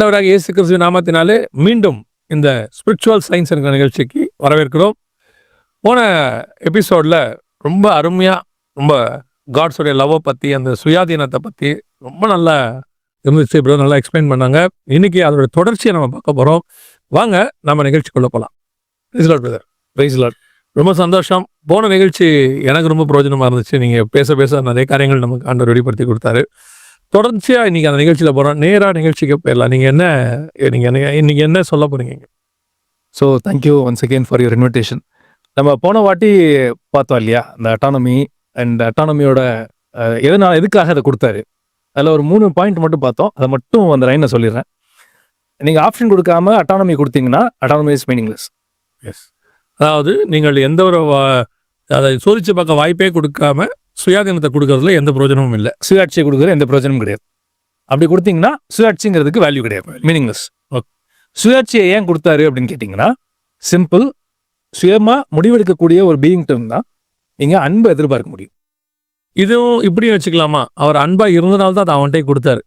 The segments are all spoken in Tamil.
ஆண்டவராக இயேசு கிறிஸ்து நாமத்தினாலே மீண்டும் இந்த ஸ்பிரிச்சுவல் சயின்ஸ் என்கிற நிகழ்ச்சிக்கு வரவேற்கிறோம். போன எபிசோடில் ரொம்ப அருமையாக ரொம்ப காட்ஸோடைய லவ்வை பற்றி அந்த சுயாதீனத்தை பற்றி ரொம்ப நல்லா இருந்துச்சு ப்ரோ நல்லா எக்ஸ்பிளைன் பண்ணாங்க. இன்னைக்கு அதோட தொடர்ச்சியை நம்ம பார்க்க போகிறோம் வாங்க நம்ம நிகழ்ச்சிக்குள்ள போகலாம் ப்ரைஸ்லாட் பிரதர் ப்ரைஸ்லாட் ரொம்ப சந்தோஷம். போன நிகழ்ச்சி எனக்கு ரொம்ப பிரயோஜனமாக இருந்துச்சு. நீங்கள் பேச பேச நிறைய காரியங்கள் நமக்கு ஆண்டவர் வெளிப்படுத்தி கொடுத்தாரு. தொடர்ச்சியாக இன்னைக்கு அந்த நிகழ்ச்சியில் போகிறோம் நேராக நிகழ்ச்சிக்கு போயிடலாம். நீங்கள் என்ன நீங்கள் என்ன இன்னைக்கு என்ன சொல்ல போறீங்க so thank you once again for your invitation நம்ம போன வாட்டி பார்த்தோம் இல்லையா? அந்த அட்டானமி அண்ட் அட்டானமியோட எதனால எதுக்காக அதை கொடுத்தாரு? அதில் ஒரு மூணு பாயிண்ட் மட்டும் பார்த்தோம். அதை மட்டும் அந்த லைனை சொல்லிடுறேன். நீங்கள் ஆப்ஷன் கொடுக்காம அட்டானமி கொடுத்தீங்கன்னா அட்டானமி இஸ் மீனிங்லெஸ் எஸ் அதாவது நீங்கள் எந்த ஒரு அதை சோதிச்சு பார்க்க வாய்ப்பே கொடுக்காம சுயாதீனத்தை கொடுக்கறதுல எந்த பிரயோஜனமும் இல்லை. சுயாட்சியை கொடுக்குற எந்த பிரயோஜனமும் கிடையாது. அப்படி கொடுத்தீங்கன்னா சுயாட்சிங்கிறதுக்கு வேல்யூ கிடையாது. மீனிங்லெஸ் சுயாட்சியை ஏன் கொடுத்தாரு அப்படின்னு கேட்டிங்கன்னா சிம்பிள் சுயமா முடிவெடுக்கக்கூடிய ஒரு பீயிங் தான் நீங்க அன்பை எதிர்பார்க்க முடியும். இதுவும் இப்படியும் வச்சுக்கலாமா? அவர் அன்பா இருந்தனால தான் அதை அவன்கிட்ட கொடுத்தாரு.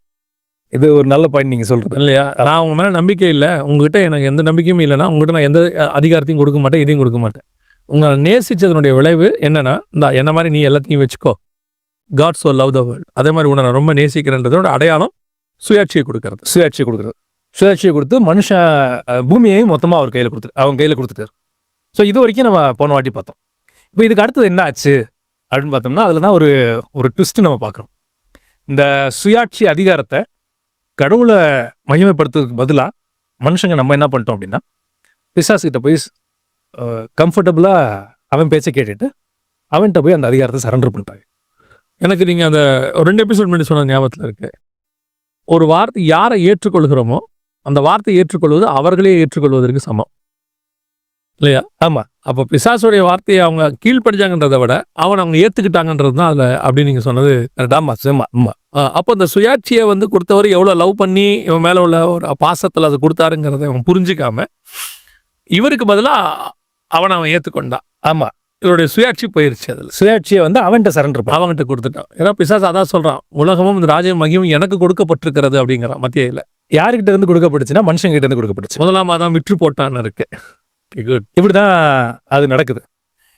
இது ஒரு நல்ல பாயிண்ட் நீங்க சொல்றது. இல்லையா? நான் உங்க மேல நம்பிக்கை இல்லை. உங்ககிட்ட எனக்கு எந்த நம்பிக்கையும் இல்லைன்னா உங்ககிட்ட நான் எந்த அதிகாரத்தையும் கொடுக்க மாட்டேன் இதையும் கொடுக்க மாட்டேன். உங்களை நேசிச்சதனுடைய விளைவு என்னன்னா இந்த என்ன மாதிரி நீ எல்லாத்தையும் வச்சுக்கோ. God so love the world அதே மாதிரி உன்னை நான் ரொம்ப நேசிக்கிறேன்றதோட அடையாளம் சுயாட்சியை கொடுக்கறது. சுயாட்சியை கொடுக்குறது. சுயாட்சியை கொடுத்து மனுஷன் பூமியையும் மொத்தமாக அவர் கையில் கொடுத்துரு அவங்க கையில் கொடுத்துட்டார். ஸோ இது வரைக்கும் நம்ம போன வாட்டி பார்த்தோம். இப்போ இதுக்கு அடுத்தது என்ன ஆச்சு? அப்படின்னு பார்த்தோம்னா அதில் தான் ஒரு ஒரு ட்விஸ்ட் நம்ம பார்க்குறோம். இந்த சுயாட்சி அதிகாரத்தை கடவுளை மகிமைப்படுத்துறதுக்கு பதிலாக மனுஷங்க நம்ம என்ன பண்ணிட்டோம் அப்படின்னா பிசாஸ்கிட்ட போய் கம்ஃபர்டபுளாக அவன் பேச்சை கேட்டுட்டு அவன்கிட்ட போய் அந்த அதிகாரத்தை சரண்டர் பண்ணிட்டாங்க எனக்கு நீங்க அந்த ரெண்டு எபிசோட் முன்னாடி சொன்ன ஞாபகத்தில் இருக்கு. ஒரு வார்த்தை யாரை ஏற்றுக்கொள்கிறோமோ அந்த வார்த்தையை ஏற்றுக்கொள்வது அவர்களே ஏற்றுக்கொள்வதற்கு சமம். இல்லையா? ஆமா. அப்போ பிசாசுடைய வார்த்தையை அவங்க கீழ்ப்படிச்சாங்கன்றதை விட அவன் அவங்க ஏத்துக்கிட்டாங்கன்றது தான் அதுல அப்படி நீங்க சொன்னது correct. ஆ? ஆமா ஆமா ஆமா. ஆ, அப்போ இந்த சுயாட்சியை வந்து கொடுத்தவர் எவ்வளவு லவ் பண்ணி இவன் மேல உள்ள ஒரு பாசத்துல அதை கொடுத்தாருங்கிறத அவன் புரிஞ்சுக்காம இவருக்கு பதிலா அவனை அவன் ஏத்துக்கொண்டான். ஆமா. இவருடைய சுயாட்சி போயிருச்சு அதுல. சுயாட்சியை வந்து அவன்கிட்ட சரண்டர் அவன்கிட்ட கொடுத்துட்டான். ஏன்னா பிசாசு அதான் சொல்றான் உலகமும் இந்த ராஜ்யம் மகியும் எனக்கு கொடுக்கப்பட்டிருக்கிறது அப்படிங்கிறான் மத்தியில. யாருக்கிட்ட இருந்து கொடுக்கப்பட்டுச்சுன்னா மனுஷங்க கிட்ட இருந்து கொடுக்கப்பட்டுச்சு. முதலாம் மாதம் விற்று போட்டான்னு இருக்கு. குட் இப்படிதான் அது நடக்குது.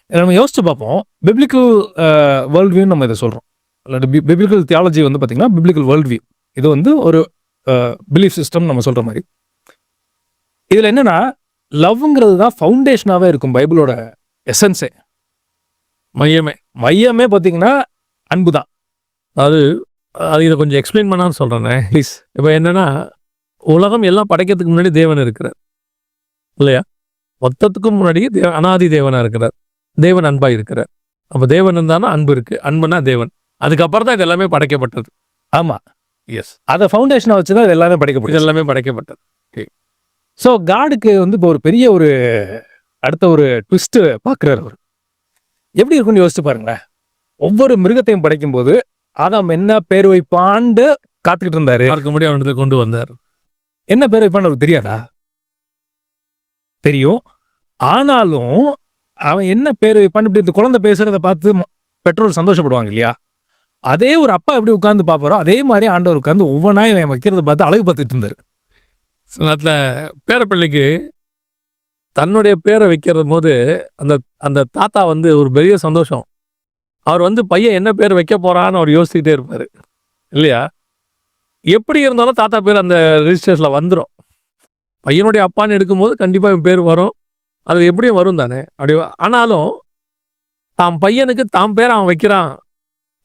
நம்ம யோசிச்சு பார்ப்போம். பிப்ளிக்கல் வேர்ல்ட் வியூ நம்ம இதை சொல்றோம். இல்லாட்டி பிப்ளிக்கல் தியாலஜி வந்து பார்த்தீங்கன்னா பிப்ளிக்கல் வேர்ல்ட் வியூ இது வந்து ஒரு பிலீஃப் சிஸ்டம் நம்ம சொல்ற மாதிரி. இதுல என்னன்னா லவ்ங்கிறது தான் ஃபவுண்டேஷனாகவே இருக்கும் பைபிளோட எசன்ஸே மையமே. மையமே பார்த்தீங்கன்னா அன்பு தான் அது அது இதை கொஞ்சம் எக்ஸ்பிளைன் பண்ணான்னு சொல்றேனே. ப்ளீஸ் இப்போ என்னன்னா உலகம் எல்லாம் படைக்கிறதுக்கு முன்னாடி தேவன் இருக்கிறார். இல்லையா? மொத்தத்துக்கும் முன்னாடி தேவ அனாதி தேவனா இருக்கிறார். தேவன் அன்பா இருக்கிறார். அப்போ தேவன் இருந்தானா அன்பு இருக்கு. அன்புனா தேவன். அதுக்கப்புறம் தான் இது எல்லாமே படைக்கப்பட்டது. ஆமா. எஸ் அதை ஃபவுண்டேஷனாக வச்சு தான் இது எல்லாமே இது படைக்கப்படுது எல்லாமே படைக்கப்பட்டது. ஸோ காடுக்கு வந்து இப்போ ஒரு பெரிய ஒரு அடுத்த ஒரு ட்விஸ்ட் பார்க்குறாரு அவர். எப்படி இருக்கும்னு யோசிச்சு பாருங்களேன். ஒவ்வொரு மிருகத்தையும் படைக்கும் போது ஆதாம் என்ன பேர் வைப்பான்னு காத்துக்கிட்டு இருந்தாரு. பார்க்க முடியும் அவனத்தை கொண்டு வந்தார். என்ன பேர் வைப்பான்னு அவருக்கு தெரியாதா? தெரியும். ஆனாலும் அவன் என்ன பேர் வைப்பான்னு இப்படி இந்த குழந்தை பேசுறத பார்த்து பெற்றோர் சந்தோஷப்படுவாங்க இல்லையா? அதே ஒரு அப்பா எப்படி உட்கார்ந்து பார்ப்பாரோ அதே மாதிரி ஆண்டவர் உட்கார்ந்து ஒவ்வொன்றா இவன் வைக்கிறத பார்த்து அழகு பார்த்துட்டு இருந்தாரு. சில நேரத்தில் பேரப்பிள்ளைக்கு தன்னுடைய பேரை வைக்கிற போது அந்த அந்த தாத்தா வந்து ஒரு பெரிய சந்தோஷம். அவர் வந்து பையன் என்ன பேர் வைக்க போகிறான்னு அவர் யோசிச்சுக்கிட்டே இருப்பார். இல்லையா? எப்படி இருந்தாலும் தாத்தா பேர் அந்த ரிஜிஸ்ட்ரேஷனில் வந்துடும் பையனுடைய அப்பான்னு எடுக்கும்போது கண்டிப்பாக என் பேர் வரும். அது எப்படியும் வரும் தானே? அப்படி ஆனாலும் தாம் பையனுக்கு தாம் பேர் அவன் வைக்கிறான்.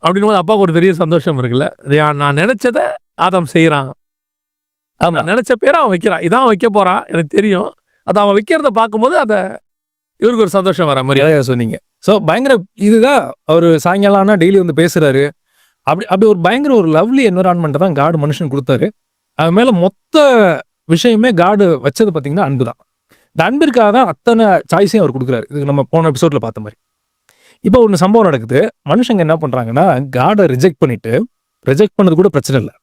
அப்படின்னும் போது அப்பாவுக்கு ஒரு பெரிய சந்தோஷம் இருக்குல்ல. நான் நினச்சதை ஆதம் செய்கிறான் நான் நினைச்ச பேரை அவன் வைக்கிறான். இதான் அவன் வைக்க போறான். எனக்கு தெரியும். அதை அவன் வைக்கிறத பார்க்கும்போது அதை இவருக்கு ஒரு சந்தோஷம் வர மாதிரி சொன்னீங்க. ஸோ பயங்கர இதுதான் அவர் சாயங்காலம் ஆனால் டெய்லி வந்து பேசுறாரு. அப்படி அப்படி ஒரு பயங்கர ஒரு லவ்லி என்வரான்மெண்ட்டை தான் காடு மனுஷன் கொடுத்தாரு. அது மேல மொத்த விஷயமே காடு வச்சது பார்த்தீங்கன்னா அன்பு தான். இந்த அன்பிற்காக தான் அத்தனை சாய்ஸையும் அவர் கொடுக்குறாரு. இதுக்கு நம்ம போன எபிசோட்ல பார்த்த மாதிரி. இப்போ ஒன்று சம்பவம் நடக்குது. மனுஷங்க என்ன பண்றாங்கன்னா காடை ரிஜெக்ட் பண்ணிட்டு ரிஜெக்ட் பண்ணது கூட பிரச்சனை இல்லை.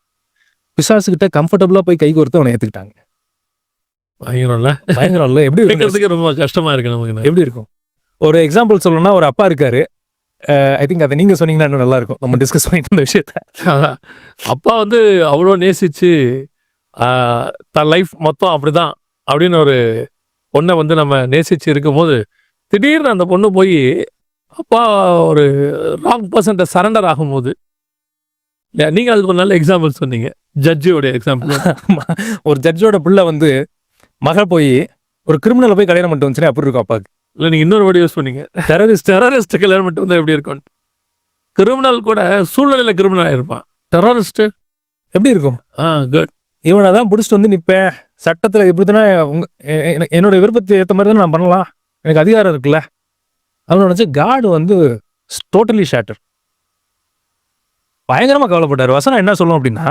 பிசாசுகிட்ட கம்ஃபர்டபுளா போய் கை கோர்த்து அவனை ஏத்துக்கிட்டாங்க. பயங்கரம்ல? பயங்கரம் இல்லை எப்படி இருக்கும்? கேட்கறதுக்கு ரொம்ப கஷ்டமா இருக்கு நமக்கு எப்படி இருக்கும்? ஒரு எக்ஸாம்பிள் சொல்லணும்னா ஒரு அப்பா இருக்காரு. ஐ திங்க் அதை நீங்க சொன்னீங்கன்னா இன்னும் நல்லா இருக்கும். நம்ம டிஸ்கஸ் பண்ணிட்டு இருந்த விஷயத்த. அப்பா வந்து அவ்வளோ நேசிச்சு தன் லைஃப் மொத்தம் அப்படிதான் அப்படின்னு ஒரு பொண்ணை வந்து நம்ம நேசிச்சு இருக்கும்போது திடீர்னு அந்த பொண்ணு போய் அப்பா ஒரு ராங் பர்சன்ட்டை சரண்டர் ஆகும்போது நீங்கள் அதுக்கு ஒரு நல்ல எக்ஸாம்பிள் சொன்னீங்க. ஜட்ஜியோட எக்ஸாம்பிள் ஒரு ஜட்ஜோட புள்ள வந்து மக போய் ஒரு கிரிமினலை போய் கல்யாணம் பண்ணிட்டு வந்துச்சுன்னா அப்படி இருக்கும் அப்பாவுக்கு? இல்லை நீங்கள் இன்னொரு வேர்டு யூஸ் பண்ணீங்க. டெரரிஸ்ட் டெரரிஸ்ட் கல்யாணம் மட்டும் வந்து எப்படி இருக்கும்? கிரிமினல் கூட சூழ்நிலையில் கிரிமினல் ஆயிருப்பான். டெரரிஸ்ட் எப்படி இருக்கும்? ஆ குட் இவனை தான் பிடிச்சிட்டு வந்து நிற்பேன் சட்டத்தில் இப்படி தானே என்னோட விருப்பத்துக்கு ஏற்ற மாதிரி தான் நான் பண்ணலாம். எனக்கு அதிகாரம் இருக்குல்ல. அவனோட நினச்சி காடு வந்து டோட்டலி ஷேட்டர் பயங்கரமாக கவலைப்பட்டார். வசனம் என்ன சொல்லும் அப்படின்னா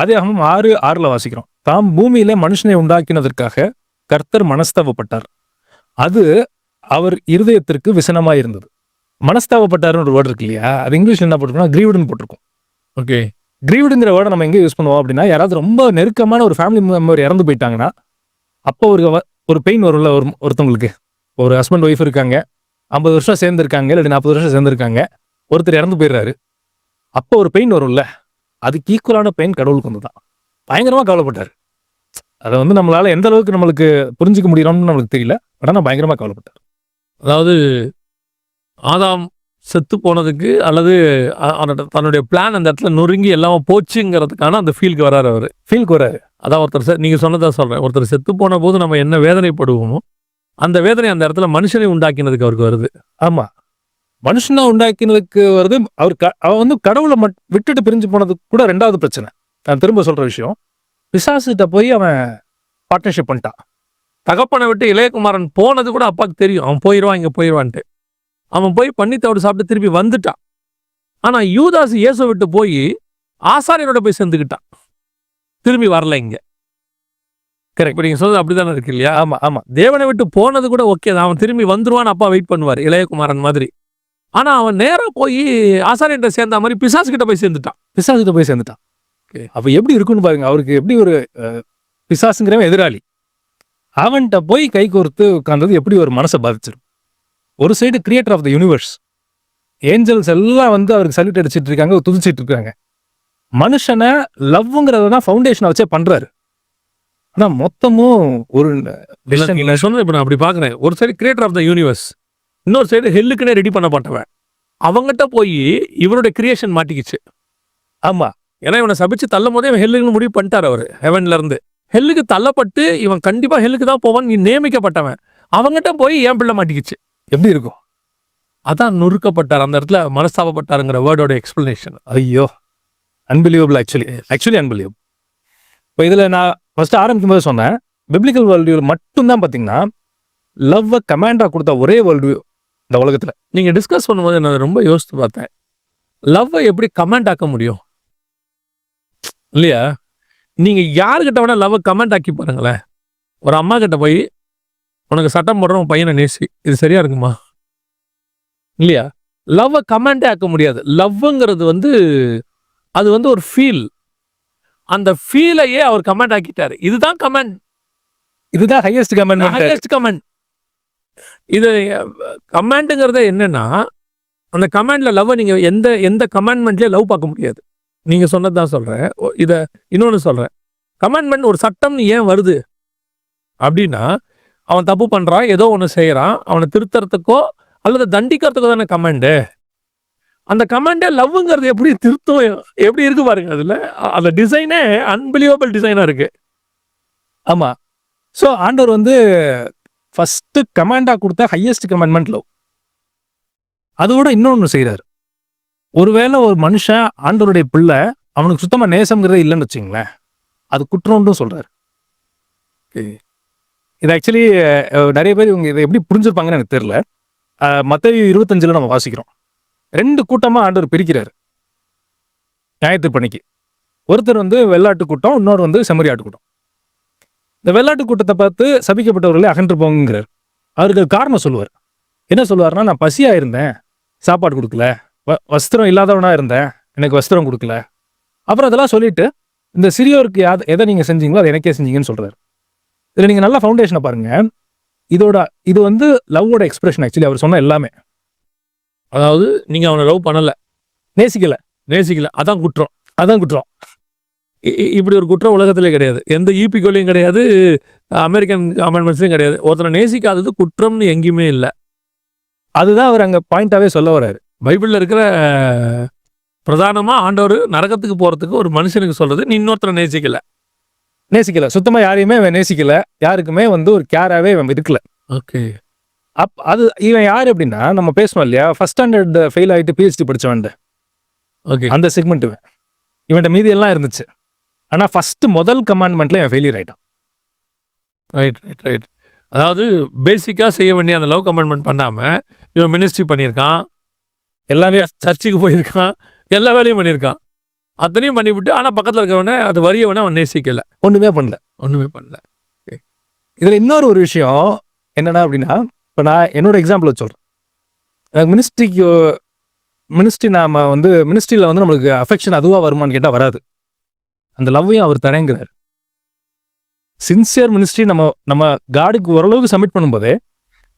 அதே அவன் ஆறு ஆறில் வாசிக்கிறோம். தாம் பூமியில மனுஷனை உண்டாக்கினதற்காக கர்த்தர் மனஸ்தாபப்பட்டார். அது அவர் இருதயத்திற்கு விசனமாக இருந்தது. மனஸ்தாபப்பட்டாருன்னு ஒரு வேர்டு இருக்கு இல்லையா? அது இங்கிலீஷ் என்ன போட்டிருக்கோம்னா கிரீவுடுன்னு போட்டிருக்கும். ஓகே கிரீவ்டுங்கிற வேர்டை நம்ம எங்கே யூஸ் பண்ணுவோம் அப்படின்னா யாராவது ரொம்ப நெருக்கமான ஒரு ஃபேமிலி மெம்பர் இறந்து போயிட்டாங்கன்னா அப்போ ஒரு ஒரு பெயின் வரும்ல ஒரு ஒருத்தவங்களுக்கு. ஒரு ஹஸ்பண்ட் ஒய்ஃப் இருக்காங்க ஐம்பது வருஷம் சேர்ந்துருக்காங்க இல்லாட்டி நாற்பது வருஷம் சேர்ந்துருக்காங்க ஒருத்தர் இறந்து போயிடுறாரு. அப்போ ஒரு பெயின் வரும்ல. அதுக்கு ஈக்குவலான பெயின் கடவுளுக்கு வந்து தான் பயங்கரமாக கவலைப்பட்டார். அதை வந்து நம்மளால எந்த அளவுக்கு நம்மளுக்கு புரிஞ்சுக்க முடியணும்னு நம்மளுக்கு தெரியல. ஆனால் நான் பயங்கரமாக கவலைப்பட்டார். அதாவது ஆதாம் செத்து போனதுக்கு அல்லது தன்னுடைய பிளான் அந்த இடத்துல நொறுங்கி எல்லாம் போச்சுங்கிறதுக்கான அந்த ஃபீலுக்கு வராரு அவர். ஃபீல் குறாரு அதான் ஒருத்தர் செ- நீங்க சொன்னதா சொல்றேன். ஒருத்தர் செத்து போன போது நம்ம என்ன வேதனைப்படுவோமோ அந்த வேதனை அந்த இடத்துல மனுஷனை உண்டாக்கினதுக்கு அவருக்கு வருது. ஆமா. மனுஷனா உண்டாக்கினதுக்கு வருது. அவர் க- அவன் வந்து கடவுளை மட் விட்டுட்டு பிரிஞ்சு போனது கூட ரெண்டாவது பிரச்சனை. நான் திரும்ப சொல்ற விஷயம் பிசாசுகிட்ட போய் அவன் பார்ட்னர்ஷிப் பண்ணிட்டான். தகப்பனை விட்டு இளையகுமாரன் போனது கூட அப்பாவுக்கு தெரியும். அவன் போயிடுவான் இங்க போயிடுவான்ட்டு அவன் போய் பண்ணி தவிடு சாப்பிட்டு திருப்பி வந்துட்டான். ஆனா யூதாஸ் இயேசு விட்டு போய் ஆசாரியனோட போய் சேர்ந்துக்கிட்டான் திரும்பி வரல இங்க. கரெக்ட் நீங்க சொல்றது அப்படிதானே இருக்கு இல்லையா? ஆமா ஆமா. தேவனை விட்டு போனது கூட ஓகே தான். அவன் திரும்பி வந்துருவான்னு அப்பா வெயிட் பண்ணுவார் இளையகுமாரன் மாதிரி. ஆனா அவன் நேரா போய் ஆசாரியன்ட்ட சேர்ந்த மாதிரி பிசாசு கிட்ட போய் சேர்ந்துட்டான். பிசாசுகிட்ட போய் சேர்ந்துட்டான். அப்ப எப்படி இருக்குன்னு பாருங்க அவருக்கு எப்படி ஒரு பிசாசுங்கிறவன் எதிராளி. அவன்கிட்ட போய் கை கோர்த்து உட்கார்ந்தது எப்படி ஒரு மனசை பாதிச்சிடும் ஒரு side creator of the universe angels எல்லாம் வந்து அவருக்கு சல்யூட் அடிச்சிட்டு இருக்காங்க துதிச்சிட்டு இருக்காங்க. மனுஷனை லவ்ங்கிறத தான் ஃபவுண்டேஷனை வச்சே பண்றாரு. ஆனா மொத்தமும் ஒரு சொன்னது இப்ப நான் அப்படி பாக்குறேன். ஒரு side creator of the universe இன்னொரு சைடு ஹெல்லுக்குன்னே ரெடி பண்ணப்பட்டவன் அவங்ககிட்ட போய் இவருடைய கிரியேஷன் மாட்டிக்கிச்சு. ஆமா. ஏன்னா இவனை சபிச்சு தள்ளும் போதே இவன் ஹெல்லுக்கு முடிவு பண்ணிட்டார் அவர் ஹெவன்ல இருந்து. ஹெல்லுக்கு தள்ளப்பட்டு இவன் கண்டிப்பா ஹெல்லுக்கு தான் போவான் நீ நியமிக்கப்பட்டவன். அவங்ககிட்ட போய் என் பிள்ளை மாட்டிக்கிச்சு. எப்படி இருக்கும்? அதான் நொறுக்கப்பட்டார். அந்த இடத்துல மனஸ்தாபப்பட்டாருங்கிற வேர்டோட எக்ஸ்பிளனேஷன் ஐயோ. அன்பிலியபிள் ஆக்சுவலி ஆக்சுவலி அன்பிலியபிள் இப்போ இதில் நான் ஃபஸ்ட்டு ஆரம்பிக்கும் போது சொன்னேன். பிப்ளிக்கல் வேர்ல்டு வியூவில் மட்டும்தான் பார்த்தீங்கன்னா லவ்வை கமாண்டாக கொடுத்த ஒரே வேர்ல்டு வியூ இந்த உலகத்தில். நீங்க டிஸ்கஸ் பண்ணும்போது நான் ரொம்ப யோசித்து பார்த்தேன். லவ்வை எப்படி கமெண்ட் ஆக்க முடியும்? இல்லையா? நீங்க யாருக்கிட்ட வேணா லவ்வை கமெண்ட் ஆக்கி பாருங்களேன். ஒரு அம்மா கிட்ட போய் உனக்கு சட்டம் போடுற உன் பையனை நேசி. இது சரியா இருக்குமா? இல்லையா? லவ்வை கமெண்டே ஆக்க முடியாது. லவ்ங்கிறது வந்து அது வந்து ஒரு ஃபீல் அந்த ஃபீலையே அவர் கமெண்ட் ஆக்கிட்டாரு. இதுதான் கமெண்ட் இதுதான் ஹையஸ்ட் கமெண்ட் ஹையஸ்ட் கமெண்ட் இது கமெண்ட்டுங்கிறது என்னன்னா அந்த கமாண்டில் லவ்வை நீங்கள் எந்த எந்த கமாண்ட்மெண்ட்லேயே லவ் பார்க்க முடியாது. நீங்கள் சொன்னது தான் சொல்றேன். இதை இன்னொன்று இன்னொன்னு சொல்றேன். கமெண்ட்மெண்ட் ஒரு சட்டம்னு ஏன் வருது? அப்படின்னா அவன் தப்பு பண்ணுறான் ஏதோ ஒன்று செய்கிறான் அவனை திருத்தறதுக்கோ அல்லது தண்டிக்கிறதுக்கோ தானே கமெண்டு அந்த கமாண்டே லவ்ங்கிறது எப்படி திருத்தம் எப்படி இருக்கு பாருங்க அதில்? அந்த டிசைனே அன்பிலியபிள் டிசைனாக இருக்கு. ஆமாம் ஸோ ஆண்டவர் வந்து ஃபர்ஸ்ட் கமாண்டாக கொடுத்த ஹையஸ்ட் கமெண்ட்மெண்ட் லவ் அதோட இன்னொன்று செய்கிறார் ஒருவேளை ஒரு மனுஷன் ஆண்டவருடைய பிள்ளை அவனுக்கு சுத்தமாக நேசம்ங்கிறதே இல்லைன்னு வச்சுங்களேன் அது குற்றம்னு சொல்கிறாரு இது ஆக்சுவலி நிறைய பேர் இவங்க இதை எப்படி புரிஞ்சிருப்பாங்கன்னு எனக்கு தெரில மற்ற இருபத்தஞ்சில் நம்ம வாசிக்கிறோம். ரெண்டு கூட்டமாக ஆண்டவர் பிரிக்கிறார். நியாயத்திற்பணிக்கு ஒருத்தர் வந்து வெள்ளாட்டு கூட்டம் இன்னொரு வந்து செம்மறியாட்டு கூட்டம். இந்த வெள்ளாட்டு கூட்டத்தை பார்த்து சபிக்கப்பட்டவர்களே அகன்று போங்கிறார் அவருக்கு காரணம் சொல்லுவார். என்ன சொல்லுவார்னா நான் பசியா இருந்தேன். சாப்பாடு கொடுக்கல. வ- வஸ்திரம் இல்லாதவனா இருந்தேன். எனக்கு வஸ்திரம் கொடுக்கல. அப்புறம் அதெல்லாம் சொல்லிட்டு இந்த சிறியோருக்கு யாது எதை நீங்க செஞ்சீங்களோ அதை எனக்கே செஞ்சீங்கன்னு சொல்றாரு. இதுல நீங்க நல்லா ஃபவுண்டேஷனை பாருங்க. இதோட இது வந்து லவ்வோட எக்ஸ்பிரஷன் ஆக்சுவலி அவர் சொன்ன எல்லாமே. அதாவது நீங்க அவனை லவ் பண்ணல. நேசிக்கல. நேசிக்கல. அதான் குற்றம். அதான் குற்றம். இப்படி ஒரு குற்றம் உலகத்திலே கிடையாது. எந்த ஈபிகோலையும் கிடையாது அமெரிக்கன் அமெண்ட்மெண்ட்ஸ்லையும் கிடையாது. ஒருத்தரை நேசிக்காதது குற்றம்னு எங்கேயுமே இல்லை. அதுதான் அவர் அங்க பாயிண்டாவே சொல்ல வர்றாரு. பைபிளில் இருக்கிற அஹ், பிரதானமா ஆண்டவர் நரகத்துக்கு போறதுக்கு ஒரு மனுஷனுக்கு சொல்றது நீ இன்னொருத்தரை நேசிக்கல. நேசிக்கல. சுத்தமா யாரையுமே அவன் நேசிக்கல. யாருக்குமே வந்து ஒரு கேராவே அவன் இருக்கல. ஓகே. அப் அது இவன் யார் அப்படின்னா நம்ம பேசணும் இல்லையா? ஃபர்ஸ்ட் ஸ்டாண்டர்ட் ஃபெயில் ஆயிட்டு பிஹெச்டி படிச்சவன் ஓகே. அந்த செக்மெண்ட் இவன். இவன்ட்ட மீதி எல்லாம் இருந்துச்சு. ஆனா ஃபர்ஸ்ட் முதல் கமாண்ட்மெண்ட்ல இவன் ஃபெயிலியர் ஆயிட்டான். ரைட் ரைட் ரைட் அதாவது பேசிக்காக செய்ய வேண்டிய அந்த லவ் கமெண்ட்மெண்ட் பண்ணாம இவன் மினிஸ்ட்ரி பண்ணியிருக்கான். எல்லாமே சர்ச்சுக்கு போயிருக்கான். எல்லா வேலையும் பண்ணியிருக்கான். அத்தனையும் பண்ணிவிட்டு ஆனால் பக்கத்தில் இருக்கவனை அது வரியவனை அவன் நேசிக்கல. ஒண்ணுமே பண்ணல. ஒன்றுமே பண்ணல. இதுல இன்னொரு ஒரு விஷயம் என்னன்னா அப்படின்னா இப்போ நான் என்னோட எக்ஸாம்பிள் சொல்றேன். எனக்கு மினிஸ்ட்ரிக்கு மினிஸ்ட்ரி நாம வந்து மினிஸ்ட்ரியில் வந்து நம்மளுக்கு அஃபெக்ஷன் அதுவா வருமான்னு கேட்டால் வராது. அந்த லவ்வையும் அவர் தரேங்கிறார். சின்சியர் மினிஸ்ட்ரி நம்ம நம்ம காடுக்கு ஓரளவுக்கு சப்மிட் பண்ணும்போதே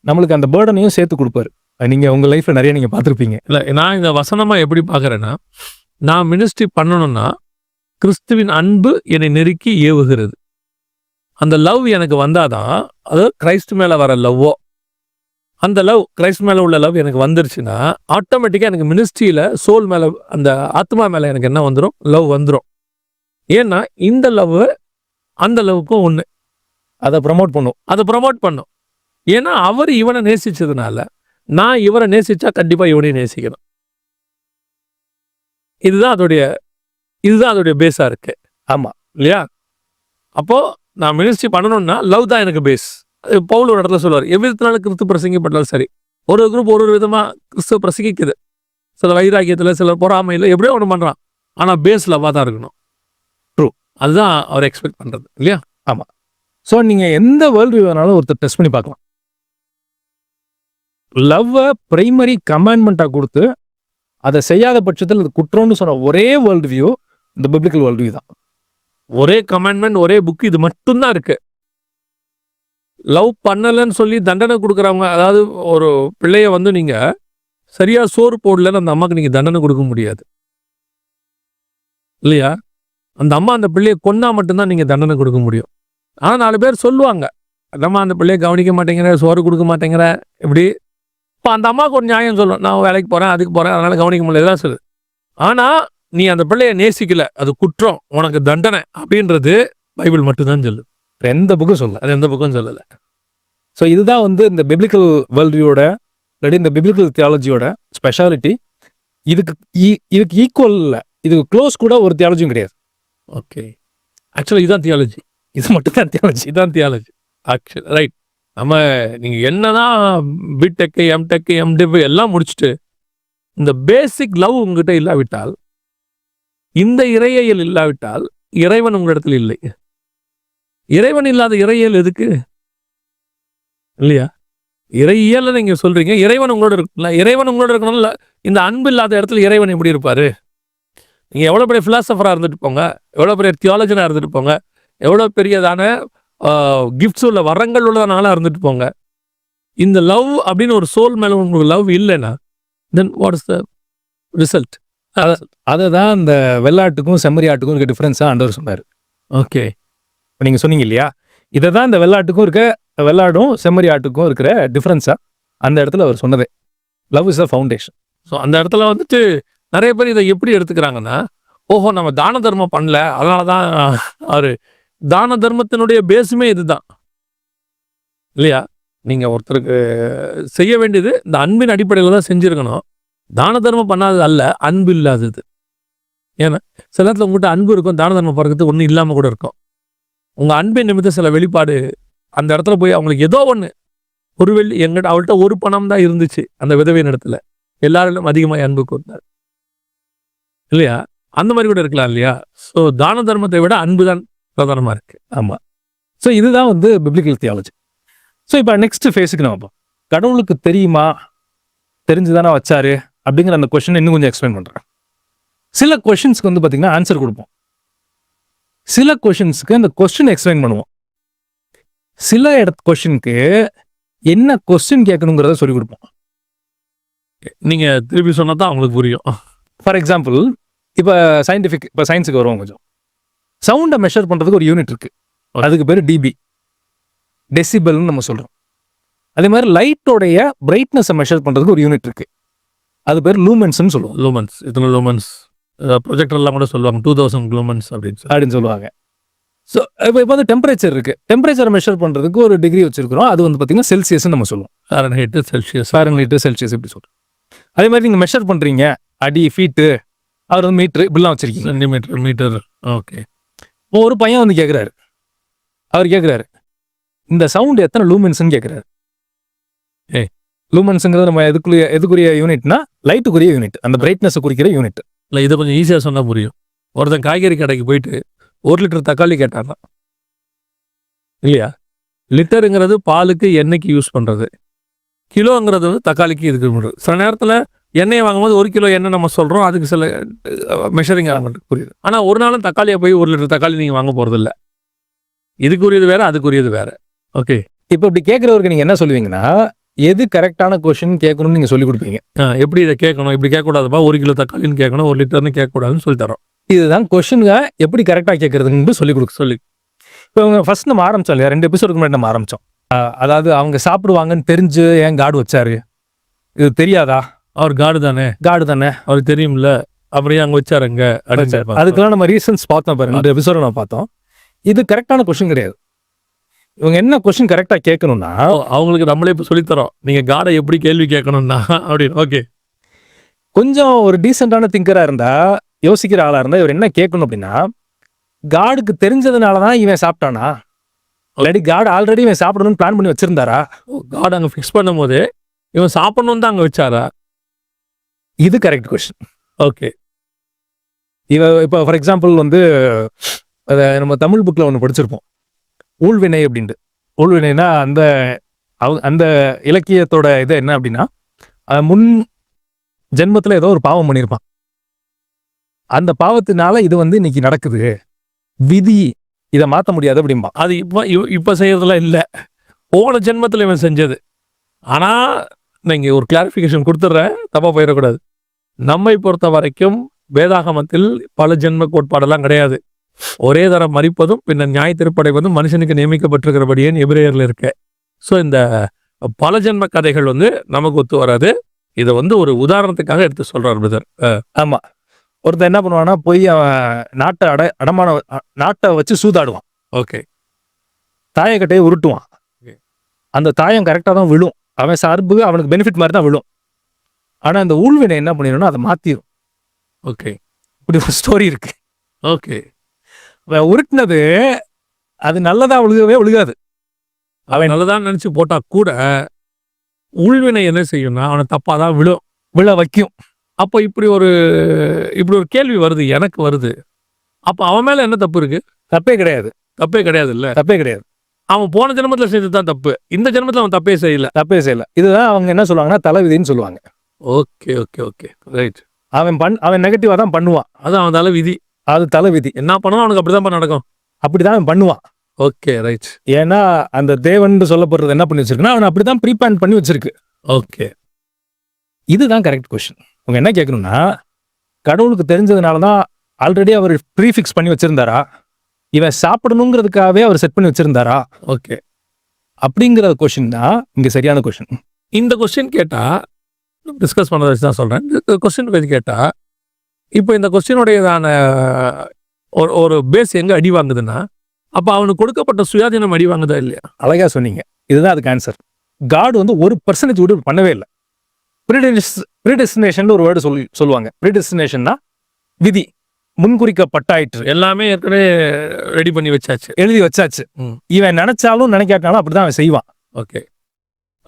நம்மளுக்கு அந்த பேர்டனையும் சேர்த்து கொடுப்பாரு. நீங்கள் உங்கள் லைஃப்பில் நிறைய நீங்கள் பார்த்துருப்பீங்க. இல்லை நான் இந்த வசனமாக எப்படி பார்க்குறேன்னா நான் மினிஸ்ட்ரி பண்ணணும்னா கிறிஸ்துவின் அன்பு என்னை நெருக்கி ஏவுகிறது. அந்த லவ் எனக்கு வந்தாதான் அது கிரைஸ்ட் மேலே வர லவ்வோ அந்த லவ் கிரைஸ்ட் மேலே உள்ள லவ் எனக்கு வந்துருச்சுன்னா ஆட்டோமேட்டிக்காக எனக்கு மினிஸ்ட்ரியில் சோல் மேலே அந்த ஆத்மா மேலே எனக்கு என்ன வந்துடும் லவ் வந்துடும் ஏன்னா இந்த லவ் அந்த லவ்வுக்கும் ஒன்று அதை ப்ரமோட் பண்ணும். அதை ப்ரமோட் பண்ணும். ஏன்னா அவர் இவனை நேசிச்சதுனால நான் இவரை நேசிச்சா கண்டிப்பாக இவனையும் நேசிக்கணும். இதுதான் அதோடைய இதுதான் அதோடைய பேஸாக இருக்கு. ஆமா. இல்லையா? அப்போ நான் மினிஸ்ட்ரி பண்ணணும்னா லவ் தான் எனக்கு பேஸ் பவுல் ஒரு இடத்துல சொல்லுவார் எவ்விதத்தினாலும் கிறிஸ்து பிரசங்கிப்பட்டாலும் சரி. ஒரு குரூப் ஒரு ஒரு விதமாக கிறிஸ்துவ பிரசங்கிக்குது. சில வைராக்கியத்தில் சில பொறாமையில் எப்படியோ ஒன்று பண்ணுறான் ஆனால் பேஸ் லவ்வாக தான் இருக்கணும். அதுதான் அவர் எக்ஸ்பெக்ட் பண்ணுறது இல்லையா? ஸோ நீங்க எந்த வேர்ல்டு வேணாலும் ஒருத்தர் டெஸ்ட் பண்ணி பார்க்கலாம். லவ்வை பிரைமரி கமாண்ட்மெண்ட்டாக கொடுத்து அதை செய்யாத பட்சத்தில் அது குற்றம்னு சொன்ன ஒரே வேர்ல்டு வியூ இந்த பிப்ளிக்கல் வேர்ல்டு வியூ தான். ஒரே கமெண்ட்மெண்ட் ஒரே புக் இது மட்டும்தான் இருக்கு. லவ் பண்ணலைன்னு சொல்லி தண்டனை கொடுக்குறவங்க அதாவது ஒரு பிள்ளைய வந்து நீங்க சரியா சோறு போடலன்னு அந்த அம்மாக்கு நீங்க தண்டனை கொடுக்க முடியாது. இல்லையா? அந்த அம்மா அந்த பிள்ளைய கொன்னா மட்டும்தான் நீங்க தண்டனை கொடுக்க முடியும். ஆனா நாலு பேர் சொல்லுவாங்க நம்ம அந்த பிள்ளைய கவனிக்க மாட்டேங்கிற சோறு கொடுக்க மாட்டேங்கிற இப்படி. இப்போ அந்த அம்மாவுக்கு ஒரு நியாயம் சொல்லும் நான் வேலைக்கு போறேன் அதுக்கு போறேன் அதனால கவனிக்க முடியல தான் சொல்லுது ஆனா நீ அந்த பிள்ளைய நேசிக்கல அது குற்றம் உனக்கு தண்டனை அப்படின்றது பைபிள் மட்டும்தான் சொல்லு எந்த புக்கும் சொல்ல அது எந்த பக்கம் சொல்லல. ஸோ இதுதான் வந்து இந்த பிப்ளிக்கல் வேர்ல்டு வியூட இல்லாட்டி இந்த பிப்ளிக்கல் தியாலஜியோட ஸ்பெஷாலிட்டி இதுக்கு ஈ- இதுக்கு ஈக்குவல் இல்லை இதுக்கு க்ளோஸ் கூட ஒரு தியாலஜியும் கிடையாது. ஓகே ஆக்சுவலாக இதுதான் தியாலஜி இது மட்டும் தான் தியாலஜி இதுதான் தியாலஜி ஆக்சுவல் ரைட் நம்ம நீங்க என்னதான் பிடெக் எம்டெக் எம்டிபு எல்லாம் முடிச்சுட்டு இந்த பேசிக் லவ் உங்ககிட்ட இல்லாவிட்டால் இந்த இறையியல் இல்லாவிட்டால் இறைவன் உங்களிடத்தில் இல்லை. இறைவன் இல்லாத இறையியல் எதுக்கு? இல்லையா? இறையியல் நீங்கள் சொல்கிறீங்க இறைவன் உங்களோட இருக்குல்ல இறைவன் உங்களோட இருக்கணும்ல இந்த அன்பு இல்லாத இடத்துல இறைவன் எப்படி இருப்பாரு? நீங்க எவ்வளவு பெரிய பிலாசபரா இருந்துட்டு போங்க எவ்வளவு பெரிய தியாலஜனா இருந்துட்டு போங்க எவ்வளவு பெரியதான கிஃப்ட்ஸ் உள்ள வரங்கள் உள்ளதானால இருந்துட்டு போங்க. இந்த லவ் அப்படின்னு ஒரு சோல் மேல உங்களுக்கு லவ் இல்லைன்னா then what is the result அதை தான் இந்த வெள்ளாட்டுக்கும் செம்மறி ஆட்டுக்கும் இருக்க டிஃப்ரென்ஸாக ஆண்டவர் சொன்னார். ஓகே. இப்போ நீங்கள் சொன்னீங்க இல்லையா? இதை தான் இந்த வெள்ளாட்டுக்கும் இருக்க வெள்ளாடும் செம்மறி ஆட்டுக்கும் இருக்கிற டிஃப்ரென்ஸாக அந்த இடத்துல அவர் சொன்னதே. Love is a foundation so அந்த இடத்துல வந்துட்டு நிறைய பேர் இதை எப்படி எடுத்துக்கிறாங்கன்னா ஓஹோ நம்ம தான தர்மம் பண்ணல. அதனால தான் அவரு தான தர்மத்தினுடைய பேஸுமே இதுதான். இல்லையா? நீங்கள் ஒருத்தருக்கு செய்ய வேண்டியது இந்த அன்பின் அடிப்படையில் தான் செஞ்சுருக்கணும். தான தர்மம் பண்ணாதது அல்ல அன்பு இல்லாதது. ஏன்னா சில நேரத்தில் உங்கள்கிட்ட அன்பு இருக்கும் தான தர்மம் போகிறதுக்கு ஒன்றும் இல்லாமல் கூட இருக்கும். உங்கள் அன்பின் நிமித்தம் சில வெளிப்பாடு அந்த இடத்துல போய் அவங்களுக்கு ஏதோ ஒன்று ஒரு வெள்ளி எங்கிட்ட அவள்கிட்ட ஒரு பணம் தான் இருந்துச்சு அந்த விதவையின் இடத்துல. எல்லாரிலும் அதிகமாக அன்பு கூர்ந்தார். இல்லையா? அந்த மாதிரி கூட இருக்கலாம் இல்லையா? ஸோ தான தர்மத்தை விட அன்பு தான் பிரதானமாக இருக்கு. ஆமாம் ஸோ இதுதான் வந்து பிப்ளிக்கல் தியாலஜி ஸோ இப்போ நெக்ஸ்ட் ஃபேஸுக்கு நம்ம பார்ப்போம். கடவுளுக்கு தெரியுமா? தெரிஞ்சுதானே வச்சாரு? அப்படிங்கிற அந்த கொஷின் இன்னும் கொஞ்சம் எக்ஸ்பிளைன் பண்ணுறேன் சில கொஷின்ஸ்க்கு வந்து பார்த்தீங்கன்னா ஆன்சர் கொடுப்போம். சில கொஷின்ஸுக்கு அந்த கொஸ்டின் எக்ஸ்பிளைன் பண்ணுவோம். சில இடத்து கொஷினுக்கு என்ன கொஸ்டின் கேட்கணுங்கிறத சொல்லி கொடுப்போம். நீங்கள் திருப்பி சொன்னால் தான் அவங்களுக்கு புரியும். ஃபார் எக்ஸாம்பிள் இப்போ சயின்டிஃபிக் இப்போ சயின்ஸுக்கு வருவோம் கொஞ்சம். சவுண்டை மெஷர் பண்றதுக்கு ஒரு யூனிட் இருக்கு. அதுக்கு பேர் டிபி டெசிபல்னு நம்ம சொல்றோம். அதே மாதிரி லைட்டோடைய பிரைட்னஸை மெஷர் பண்றதுக்கு ஒரு யூனிட் இருக்கு. அது பேர் லூமென்ஸ்னு சொல்லுவோம். லூமன்ஸ் இத்தனை லூமன்ஸ் ப்ரொஜெக்டர்லாம் கூட சொல்லுவாங்க. டூ தௌசண்ட் லூமன்ஸ் அப்படின்னு அப்படின்னு சொல்லுவாங்க. ஸோ இப்போ இப்போ வந்து டெம்பரேச்சர் இருக்கு. டெம்பரேச்சர் மெஷர் பண்றதுக்கு ஒரு டிகிரி வச்சிருக்கிறோம். அது வந்து பார்த்தீங்கன்னா செல்சியஸ்னு நம்ம சொல்லுவோம். Fahrenheit Celsius Fahrenheit Celsius இப்படி சொல்றோம். அதே மாதிரி நீங்க மெஷர் பண்றீங்க. அடி ஃபீட்டு அவர் வந்து மீட்ரு இப்படிலாம் வச்சிருக்கீங்க. சென்டிமீட்டர் மீட்டர் ஓகே இப்போ ஒரு பையன் வந்து கேட்குறாரு அவர் கேட்குறாரு இந்த சவுண்ட் எத்தனை லூமென்ஸ்னு கேட்குறாரு ஏய். லூமென்ஸுங்கிறது நம்ம எதுக்குரிய எதுக்குரிய யூனிட்னா லைட்டுக்குரிய யூனிட் அந்த பிரைட்னஸ் குறிக்கிற யூனிட் இல்லை இதை கொஞ்சம் ஈஸியாக சொன்னால் புரியும். ஒருத்தன் காய்கறி கடைக்கு போயிட்டு ஒரு லிட்டர் தக்காளி கேட்டான்னா இல்லையா? லிட்டருங்கிறது பாலுக்கு எண்ணெய்க்கு யூஸ் பண்ணுறது கிலோங்கிறது வந்து தக்காளிக்கு இதுக்கு பண்ணுறது சில நேரத்தில் எண்ணெயை வாங்கும்போது ஒரு கிலோ எண்ணெய் நம்ம சொல்கிறோம் அதுக்கு சில மெஷரிங் ஆகும். புரியுது. ஆனால் ஒரு நாளும் தக்காளியை போய் ஒரு லிட்டர் தக்காளி நீங்கள் வாங்க போகிறதில்ல இதுக்குரியது வேற அதுக்குரியது வேற. ஓகே இப்போ இப்படி கேட்குறவருக்கு நீங்க என்ன சொல்லுவீங்கன்னா எது கரெக்டான கொஷின் கேட்கணும்னு நீங்க சொல்லி கொடுப்பீங்க. எப்படி இதை கேட்கணும்? இப்படி கேட்கக்கூடாதுப்பா. ஒரு கிலோ தக்காளின்னு கேட்கணும் ஒரு லிட்டர்னு கேட்கக்கூடாதுன்னு சொல்லி தரோம். இதுதான் கொஷினுங்க எப்படி கரெக்டாக கேட்கறதுன்னு சொல்லி கொடுக்க சொல்லி. இப்போ இவங்க ஃபர்ஸ்ட் நம்ம ஆரம்பிச்சோம் இல்லையா? ரெண்டு எபிசோடுக்கு முன்னாடி நம்ம ஆரம்பிச்சோம். ஆஹ் அதாவது அவங்க சாப்பிடுவாங்கன்னு தெரிஞ்சு ஏன் காடு வச்சாரு? இது தெரியாதா? அவர் காடு தானே? காடு தானே. அவருக்கு தெரியும்ல. ஏன் அங்க வச்சாருங்க. அதுக்கெல்லாம் நம்ம ரீசன்ஸ் பார்த்தோம் பாருங்க. ரெண்டு எபிசோட நம்ம பார்த்தோம். இது கரெக்டான கொஸ்டின் கிடையாது. இவங்க என்ன கொஸ்டின் கரெக்டாக கேட்கணும்னா அவங்களுக்கு நம்மளே இப்போ சொல்லித்தரோம். நீங்க காடை எப்படி கேள்வி கேட்கணும்னா அப்படின்னு. ஓகே. கொஞ்சம் ஒரு டீசெண்டான திங்கராக இருந்தா யோசிக்கிற ஆளா இருந்தா இவர் என்ன கேட்கணும் அப்படின்னா காடுக்கு தெரிஞ்சதுனால தான் இவன் சாப்பிட்டானா? இல்லாட்டி காடு ஆல்ரெடி இவன் சாப்பிடணும்னு பிளான் பண்ணி வச்சிருந்தாரா? காடை அங்க ஃபிக்ஸ் பண்ணும்போது இவன் சாப்பிடணும் தான் அங்க வச்சாரா? இது கரெக்ட் கொஸ்டின் ஓகே இவ இப்போ ஃபார் எக்ஸாம்பிள் வந்து அதை நம்ம தமிழ் புக்கில் ஒன்று படிச்சிருப்போம். ஊழ்வினை அப்படின்ட்டு. ஊழ்வினைனா அந்த அவ- அந்த இலக்கியத்தோட இது என்ன அப்படின்னா முன் ஜென்மத்தில் ஏதோ ஒரு பாவம் பண்ணியிருப்பான் அந்த பாவத்தினால இது வந்து இன்னைக்கு நடக்குது. விதி இதை மாற்ற முடியாது அப்படிம்பா. அது இப்போ இப்போ செய்யறதுலாம் இல்லை. போன ஜென்மத்தில் இவன் செஞ்சது. ஆனால் நான் இங்க ஒரு கிளாரிஃபிகேஷன் கொடுத்துட்றேன். தப்பா போயிடக்கூடாது. நம்மை பொறுத்த வரைக்கும் வேதாகமத்தில் பல ஜென்ம கோட்பாடெல்லாம் கிடையாது. ஒரே தரம் மறிப்பதும் பின்னர் நியாய திருப்படைவதும் மனுஷனுக்கு நியமிக்கப்பட்டிருக்கிறபடியே எபிரேயர்ல இருக்க? ஸோ இந்த பல ஜென்ம கதைகள் வந்து நமக்கு ஒத்து வராது. இதை வந்து ஒரு உதாரணத்துக்காக எடுத்து சொல்றார் பிரதர். ஆமா. ஒருத்தன் என்ன பண்ணுவான்னா போய் அவன் நாட்டை அட அடமான நாட்டை வச்சு சூதாடுவான். ஓகே. தாயக்கட்டையை உருட்டுவான். அந்த தாயம் கரெக்டாக தான் விழும். அவன் சார்பு அவனுக்கு பெனிஃபிட் மாதிரி தான் விழும். ஆனா அந்த ஊழ்வினை என்ன பண்ணிடும்னா அதை மாத்திரும். ஓகே இப்படி ஒரு ஸ்டோரி இருக்கு. ஓகே அவன் உருட்டினது அது நல்லதா விழுகவே விழுகாது. அவன் நல்லதான் நினைச்சு போட்டா கூட உள்வினை என்ன செய்யும்னா அவனை தப்பாதான் தான் விழும் விழ வைக்கும். அப்போ இப்படி ஒரு இப்படி ஒரு கேள்வி வருது எனக்கு வருது. அப்போ அவன் மேல என்ன தப்பு இருக்கு? தப்பே கிடையாது. தப்பே கிடையாது இல்ல தப்பே கிடையாது. அவன் போன ஜென்மத்துல செஞ்சது தான் தப்பு. இந்த ஜென்மத்துல அவன் தப்பே செய்யல. தப்பே செய்யல. இதுதான் அவங்க என்ன சொல்லுவாங்கன்னா தலைவிதின்னு சொல்லுவாங்க. Okay okay okay. ரைட் அவன் பண் அவன் நெகட்டிவா தான் பண்ணுவான். அது அவன் தலை விதி அது தலைவிதி. என்ன பண்ணுவான் அவனுக்கு அப்படிதான் நடக்கும். அப்படிதான் அவன் பண்ணுவான். ஓகே ரைட் ஏன்னா அந்த தேவன் சொல்லப்படுறது என்ன பண்ணி வச்சிருக்குன்னா அவன் அப்படிதான் ப்ரீபிளான் பண்ணி வச்சிருக்கு. ஓகே. இதுதான் கரெக்ட் கொஸ்டின் உங்க என்ன கேட்கணும்னா கடவுளுக்கு தெரிஞ்சதுனால தான் ஆல்ரெடி அவர் ப்ரீஃபிக்ஸ் பண்ணி வச்சிருந்தாரா? இவன் சாப்பிடணுங்கிறதுக்காகவே அவர் செட் பண்ணி வச்சிருந்தாரா? ஓகே. அப்படிங்கிற கொஸ்டின் தான் இங்க சரியான கொஸ்டின் இந்த கொஸ்டின் கேட்டா டிஸ்கஸ் பண்ணதை வச்சு தான் சொல்றேன். இந்த கொஸ்டின் வச்சு கேட்டா இப்போ இந்த கொஸ்டினுடையதான ஒரு ஒரு பேஸ் எங்க அடி வாங்குதுன்னா அப்போ அவனுக்கு கொடுக்கப்பட்ட சுயாதீனம் அடி வாங்குதா இல்லையா? அழகா சொன்னீங்க. இதுதான் அதுக்கு ஆன்சர் காட் வந்து ஒரு பர்சன்டேஜ் கூட பண்ணவே இல்லை. ப்ரீடெஸ்டினேஷன் ஒரு வேர்டு சொல்லி சொல்லுவாங்க. ப்ரீடெஸ்டினேஷன்னா விதி. முன்குறிக்கப்பட்டாயிற்று. எல்லாமே ஏற்கனவே ரெடி பண்ணி வச்சாச்சு. எழுதி வச்சாச்சு. இவன் நினைச்சாலும் நினைக்காட்டாலும் அப்படிதான் அவன் செய்வான். ஓகே.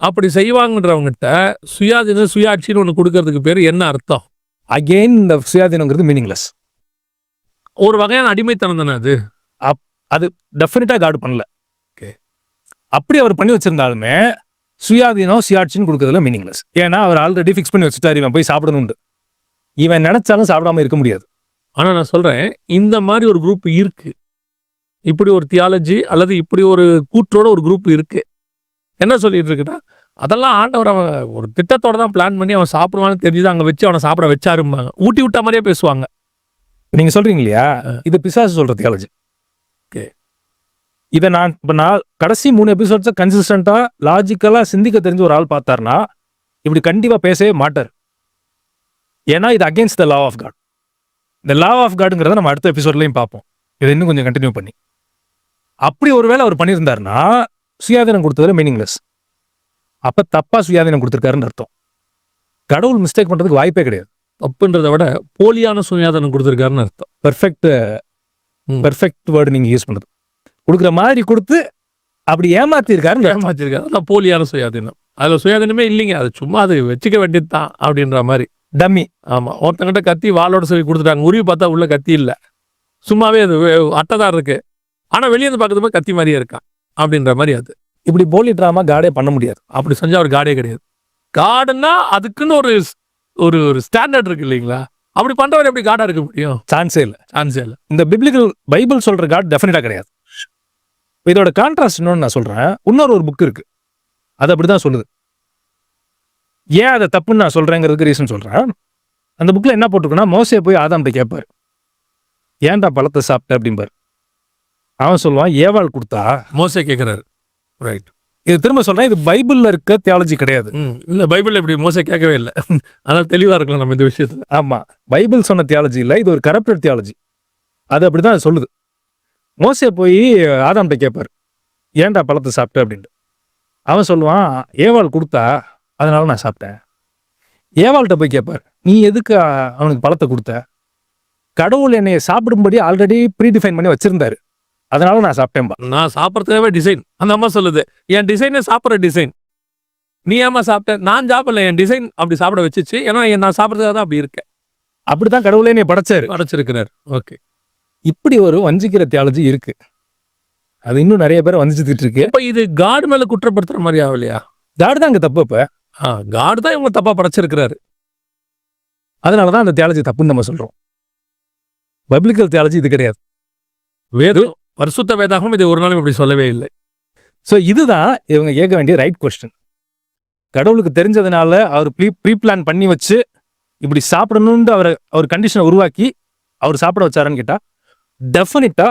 அப்படி செய்வாங்கன்றவங்ககிட்ட சுயாதீனம் சுயாட்சின்னு ஒன்று கொடுக்கறதுக்கு பேர் என்ன அர்த்தம்? அகெயின் இந்த சுயாதீனங்கிறது மீனிங்லெஸ் ஒரு வகையான அடிமைத்தனம் தானே அது? அது டெஃபினட்டா காட் பண்ணல. Okay. அப்படி அவர் பண்ணி வச்சிருந்தாலுமே சுயாதீனம் சுயாட்சின்னு கொடுக்கறதுல மீனிங்லெஸ் ஏன்னா அவர் ஆல்ரெடி ஃபிக்ஸ் பண்ணி வச்சுட்டாரு இவன் போய் சாப்பிடணும்னு. இவன் நினைச்சாலும் சாப்பிடாம இருக்க முடியாது. ஆனா நான் சொல்றேன் இந்த மாதிரி ஒரு குரூப் இருக்கு. இப்படி ஒரு தியாலஜி அல்லது இப்படி ஒரு கூற்றோட ஒரு குரூப் இருக்கு. என்ன சொல்லிட்டு இருக்குன்னா அதெல்லாம் ஆண்டவர் அவன் ஒரு திட்டத்தோட தான் பிளான் பண்ணி அவன் சாப்பிடுவான்னு தெரிஞ்சு அங்க வச்சு அவனை சாப்பிட வச்சாரும்பாங்க. ஊட்டி விட்ட மாதிரியே பேசுவாங்க. நீங்க சொல்றீங்க இல்லையா? இது பிசாசு சொல்ற தியாலஜி இதை நான் இப்போ நான் கடைசி மூணு எபிசோட்ஸை கன்சிஸ்டண்ட்டாக லாஜிக்கலாக சிந்திக்க தெரிஞ்ச ஒரு ஆள் பார்த்தாருன்னா இப்படி கண்டிப்பாக பேசவே மாட்டார். ஏன்னா இது against the law of God இந்த லா ஆஃப் காடுங்கிறத நம்ம அடுத்த எபிசோட்லையும் பார்ப்போம். இதை இன்னும் கொஞ்சம் கண்டினியூ பண்ணி. அப்படி ஒருவேளை அவர் பண்ணியிருந்தாருன்னா சுயாதீனம் கொடுத்ததுல மீனிங்லெஸ் அப்ப தப்பா சுயாதீனம் கொடுத்துருக்காருன்னு அர்த்தம். கடவுள் மிஸ்டேக் பண்றதுக்கு வாய்ப்பே கிடையாது. தப்புன்றதை விட போலியான சுயாதனம் கொடுத்துருக்காருன்னு அர்த்தம். பெர்ஃபெக்ட். பெர்ஃபெக்ட் வேர்டு நீங்க யூஸ் பண்றது. கொடுக்குற மாதிரி கொடுத்து அப்படி ஏமாத்திருக்காருன்னு அர்த்தம். ஏமாத்திருக்காரு. அதான் போலியான சுயாதீனம். அதுல சுயாதீனமே இல்லைங்க. அது சும்மா அது வச்சுக்க வேண்டியது தான் அப்படின்ற மாதிரி. டம்மி ஆமா. ஒருத்தங்கிட்ட கத்தி வாளோட சொல்லி கொடுத்துட்டாங்க. உருவி பார்த்தா உள்ள கத்தி இல்ல. சும்மாவே அது வே- அட்டைதான் இருக்கு. ஆனா வெளியே இருந்து பார்க்கறது கத்தி மாதிரியே இருக்கான். அப்படின்ற மாதிரி அது. இப்படி போலி டிராமா காடே பண்ண முடியாது. அப்படி செஞ்சா அவர் காடே கிடையாது. காடுன்னா அதுக்குன்னு ஒரு ஒரு ஒரு ஸ்டாண்டர்ட் இருக்கு இல்லைங்களா? அப்படி பண்றவர் எப்படி காடா இருக்க முடியும்? சான்ஸே இல்லை. சான்ஸே இல்ல. இந்த பிப்ளிக்கல் பைபிள் சொல்ற காட் டெஃபினட்டா கிடையாது. இதோட கான்ட்ராஸ்ட் இன்னொன்னு நான் சொல்றேன். இன்னொரு ஒரு புக் இருக்கு. அது அப்படிதான் சொல்லுது. ஏன் அதை தப்புன்னு நான் சொல்றேங்கிறதுக்கு ரீசன் சொல்றேன். அந்த புக்ல என்ன போட்டிருக்குன்னா மோசே போய் ஆதாம்கிட்ட கேட்பாரு. ஏன்டா பழத்தை சாப்பிட்ட? அப்படிம்பாரு. அவன் சொல்லுவான் ஏவாள் கொடுத்தா? மோசே கேக்குறாரு. ரைட் இது திரும்ப சொல்றேன் இது பைபிள்ல இருக்க தியாலஜி கிடையாது. இல்ல பைபிள்ல இப்படி மோசே கேட்கவே இல்லை. அதனால தெளிவா இருக்கலாம் நம்ம இந்த விஷயத்துல. ஆமா பைபிள் சொன்ன தியாலஜி இல்ல இது ஒரு கரப்டட் தியாலஜி அது அப்படிதான் அது சொல்லுது. மோசே போய் ஆதாம்கிட்ட கேட்பாரு. ஏன்டா பழத்தை சாப்பிட்ட? அப்படின்ட்டு. அவன் சொல்லுவான் ஏவாள் கொடுத்தா? அதனால நான் சாப்பிட்டேன். ஏவாள்கிட்ட போய் கேட்பார் நீ எதுக்கு அவனுக்கு பழத்தை கொடுத்த? கடவுள் என்னைய சாப்பிடும்படி ஆல்ரெடி ப்ரீடிஃபைன் பண்ணி வச்சிருந்தாரு. அதனால நான் சாப்பிட்டேன்பா. நான் சாப்பிட்றதுக்காகவே டிசைன் அந்த அம்மா சொல்லுது என் டிசைனே சாப்பிட்ற டிசைன் நீ ஏமா சாப்பிட்ட? நான் சாப்பிடல என் டிசைன் அப்படி சாப்பிட வச்சுச்சு. ஏன்னா நான் சாப்பிட்றதுக்காக தான் அப்படி இருக்கேன். அப்படிதான் கடவுளே என்னைய படைச்சாரு. அடைச்சிருக்கிறார் ஓகே. இப்படி ஒரு வஞ்சிக்கிற தியாலஜி இருக்கு. அது இன்னும் நிறைய பேர் வஞ்சிச்சுட்டு இருக்கு. இப்ப இது காட் மேல குற்றப்படுத்துற மாதிரி ஆகலையா? தாடு தான் அங்க தப்பு இப்ப. காட் தான் இவங்க தப்பா படைச்சிருக்கிறாரு. அதனாலதான் அந்த தியாலஜி தப்புன்னு நம்ம சொல்றோம். பப்ளிக்கல் தியாலஜி இது கிடையாது. வேதம் பரிசுத்த வேதாகம் இது ஒரு நாளும் இப்படி சொல்லவே இல்லை. ஸோ இதுதான் இவங்க கேட்க வேண்டிய ரைட் கொஸ்டின் கடவுளுக்கு தெரிஞ்சதுனால அவர் ப்ரீ ப்ரீ பிளான் பண்ணி வச்சு இப்படி சாப்பிடணும்னு அவரை அவர் கண்டிஷனை உருவாக்கி அவர் சாப்பிட வச்சாருன்னு கேட்டா டெஃபினட்டா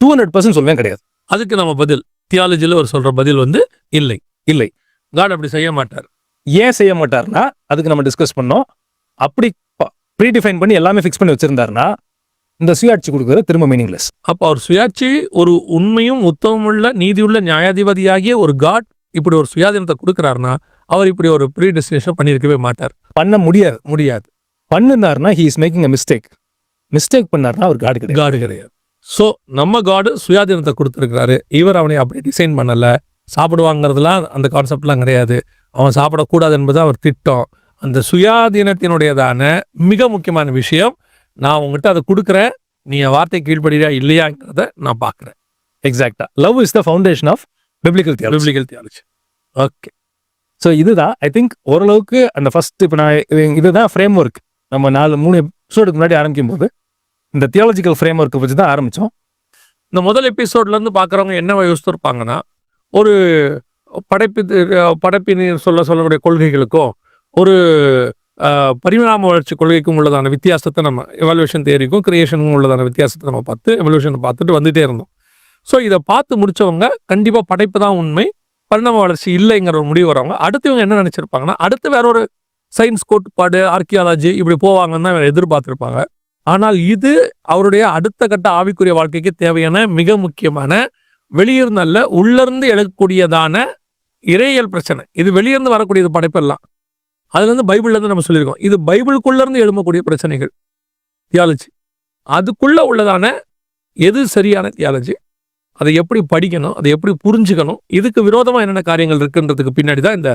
டூ ஹண்ட்ரட் பர்சன்ட் சொல்வேன் கிடையாது. அதுக்கு நம்ம பதில். தியாலஜில ஒரு சொல்ற பதில் வந்து இல்லை. இல்லை. காட் அப்படி செய்ய மாட்டார். ஏன் செய்ய மாட்டார்னா அதுக்கு நம்ம டிஸ்கஸ் பண்ணோம். அப்படி ப்ரீ டிஃபைன் பண்ணி எல்லாமே ஃபிக்ஸ் பண்ணி வச்சிருந்தாருன்னா இந்த சுயாட்சி கொடுக்குறது திரும்ப மீனிங்லெஸ் அப்ப அவர் சுயாட்சி ஒரு உண்மையும் உத்தமமுள்ள நீதியுள்ள நியாயாதிபதியாகிய ஒரு காட் இப்படி ஒரு சுயாதீனத்தை கொடுக்குறாருன்னா அவர் இப்படி ஒரு ப்ரீ டெஸ்டினேஷன் பண்ணியிருக்கவே மாட்டார். பண்ண முடியாது முடியாது. பண்ணுனாருன்னா he is making a mistake mistake பண்ணாருன்னா அவர் காடு கிடையாது. காடு கிடையாது. ஸோ நம்ம காடு சுயாதீனத்தை கொடுத்துருக்கிறாரு. இவர் அவனை அப்படி டிசைன் பண்ணல. சாப்பிடுவாங்கிறதுலாம் அந்த கான்செப்ட்லாம் கிடையாது. அவன் சாப்பிடக்கூடாது என்பது அவர் திட்டம். அந்த சுயாதீனத்தினுடையதான மிக முக்கியமான விஷயம் நான் உங்ககிட்ட அதை கொடுக்குறேன் நீ என் வார்த்தை கீழ்ப்படியா இல்லையாங்கிறத நான் பார்க்குறேன். Exactly love is the foundation of biblical theology biblical theology okay so இதுதான் ஐ திங்க் ஓரளவுக்கு அந்த ஃபர்ஸ்ட் இப்போ நான் இது- இதுதான் ஃப்ரேம் ஒர்க் நம்ம நாலு மூணு எபிசோடுக்கு முன்னாடி ஆரம்பிக்கும் போது இந்த தியாலஜிக்கல் ஃப்ரேம் ஒர்க்கை வச்சு தான் ஆரம்பித்தோம் இந்த முதல் எபிசோட்ல இருந்து பார்க்குறவங்க என்ன யோசிச்சிருப்பாங்கன்னா ஒரு படைப்பு படைப்பின் சொல்ல சொல்லக்கூடிய கொள்கைகளுக்கும் ஒரு பரிணாம வளர்ச்சி கொள்கைக்கும் உள்ளதான வித்தியாசத்தை நம்ம எவல்யூஷன் தேரிக்கும் கிரியேஷனுக்கும் உள்ளதான வித்தியாசத்தை நம்ம பார்த்து எவல்யூஷனை பார்த்துட்டு வந்துட்டே இருந்தோம். ஸோ இதை பார்த்து முடித்தவங்க கண்டிப்பாக படைப்பு தான் உண்மை பரிணாம வளர்ச்சி இல்லைங்கிற ஒரு முடிவு வரவங்க அடுத்து இவங்க என்ன நினச்சிருப்பாங்கன்னா அடுத்து வேற ஒரு சயின்ஸ் கோட்பாடு ஆர்கியாலஜி இப்படி போவாங்கன்னு தான் எதிர்பார்த்துருப்பாங்க. ஆனால் இது அவருடைய அடுத்த கட்ட ஆவிக்குரிய வாழ்க்கைக்கு தேவையான மிக முக்கியமான வெளியிருந்தல்ல உள்ளிருந்து எழக்கூடியதான இறையியல் பிரச்சனை. இது வெளியிருந்து வரக்கூடியது படைப்பெல்லாம். அதுல இருந்து பைபிள்ல இருந்து நம்ம சொல்லியிருக்கோம். இது பைபிளுக்குள்ள இருந்து எழும்பக்கூடிய பிரச்சனைகள். தியாலஜி. அதுக்குள்ள உள்ளதான எது சரியான தியாலஜி? அதை எப்படி படிக்கணும்? அதை எப்படி புரிஞ்சுக்கணும்? இதுக்கு விரோதமா என்னென்ன காரியங்கள் இருக்குன்றதுக்கு பின்னாடி தான் இந்த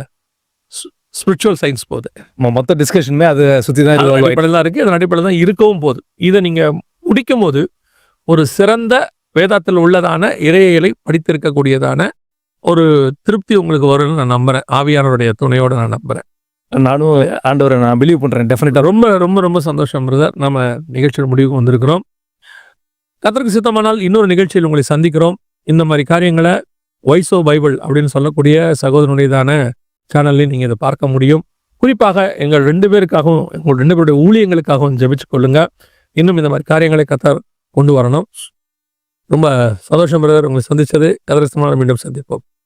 ஸ்பிரிச்சுவல் சயின்ஸ் போகுது. நம்ம மொத்த டிஸ்கஷனுமே அதை சுற்றி தான் அடிப்படையில் தான் இருக்கு. அதன் அடிப்படையில் தான் இருக்கவும் போகுது. இதை நீங்க முடிக்கும் போது ஒரு சிறந்த வேதாத்தில் உள்ளதான இறையியலை படித்திருக்கக்கூடியதான ஒரு திருப்தி உங்களுக்கு வரும்னு நான் நம்புறேன். ஆவியானவருடைய துணையோட நான் நம்புறேன். நானும் ஆண்டவரை நான் பிலீவ் பண்றேன் டெஃபினட்டா ரொம்ப ரொம்ப ரொம்ப சந்தோஷம் பிரதர் நம்ம நிகழ்ச்சியோட முடிவுக்கு வந்திருக்கிறோம். கத்தருக்கு சித்தமானால் இன்னொரு நிகழ்ச்சியில் உங்களை சந்திக்கிறோம். இந்த மாதிரி காரியங்களை வைசோ பைபிள் அப்படின்னு சொல்லக்கூடிய சகோதரனுடையதான சேனல்லையும் நீங்கள் இதை பார்க்க முடியும். குறிப்பாக எங்கள் ரெண்டு பேருக்காகவும் எங்கள் ரெண்டு பேருடைய ஊழியங்களுக்காகவும் ஜெபிச்சு கொள்ளுங்க. இன்னும் இந்த மாதிரி காரியங்களை கத்தர் கொண்டு வரணும். ரொம்ப சந்தோஷம் பிரதர். உங்களை சந்திச்சது எதிர்த்து மீண்டும் சந்திப்போம்.